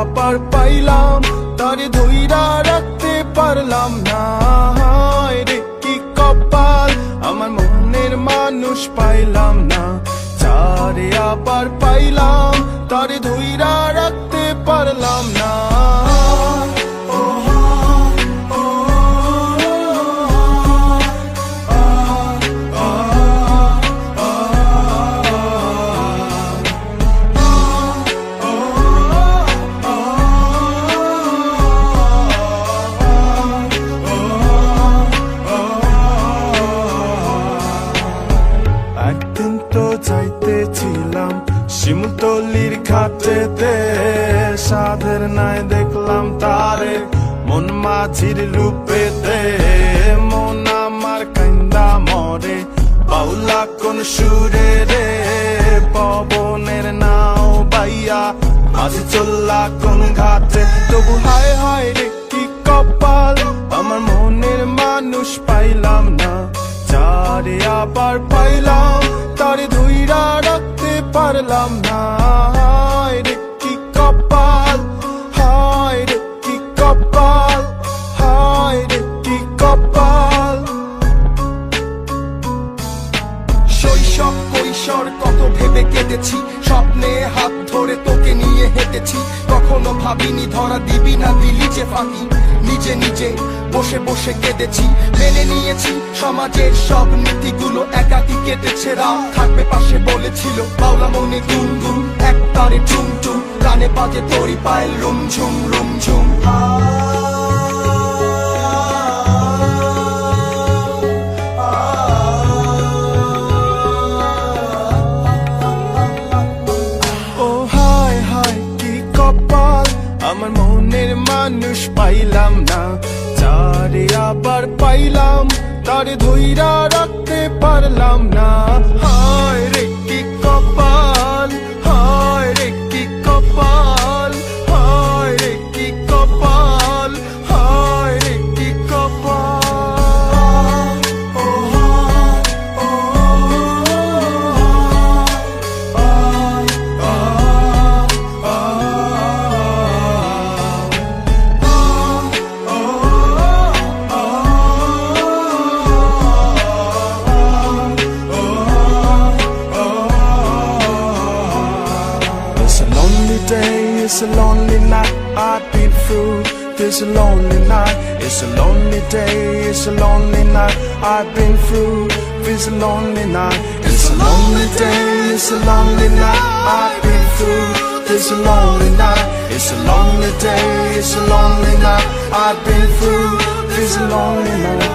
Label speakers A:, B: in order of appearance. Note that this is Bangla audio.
A: আবার পাইলাম, তার ধৈরা রাখতে পারলাম না। রে, কি কপাল, আমার মনের মানুষ পাইলাম না। চারে আবার পাইলাম, তার ধৈরা রাখতে পারলাম না। শিমুতলির ঘাটেতে সাধের নাই দেখলাম তারে। মন মাঝির রূপেতে, মন আমার কান্দা মরে। বাউলা কোন সুরে রে, পবনের নাও বাইয়া। আজ চল্লা কোন ঘাটে, তবু হায় হায় রে কি কপাল। আমার মনের মানুষ পাইলাম না, যারে আবার পাইলাম, তারে রাখতে পারলাম না। রে, কি কপাল। হায় রে, কি কপাল। হায় রে, কি কপাল।
B: শৈশব কৈশোর, কত ভেবে কেটেছি, স্বপ্নে হাত নিয়ে কখনো ভাবিনি ধরা দিবি না দিলি যে ফাঁকি। নিজে নিজে বসে বসে কেঁদেছি। মেনে নিয়েছি সমাজের সব নীতিগুলো একাকি কেটেছে। রাত থাকবে পাশে বলেছিল বাউলা মনে গুন এক তারে টুম টুম কানে বাজে তরি পায় রুম ঝুম রুম ঝুম।
A: মানুষ পাইলাম না। যারে আবার পাইলাম তার ধৈরা রাখতে পারলাম না। It's a lonely night. I've been through this lonely night. It's a lonely day, it's a lonely night. I've been through this a lonely night. It's a lonely day, it's a lonely night. I've been through this lonely night. It's a lonely day, it's a lonely night. I've been through this lonely night.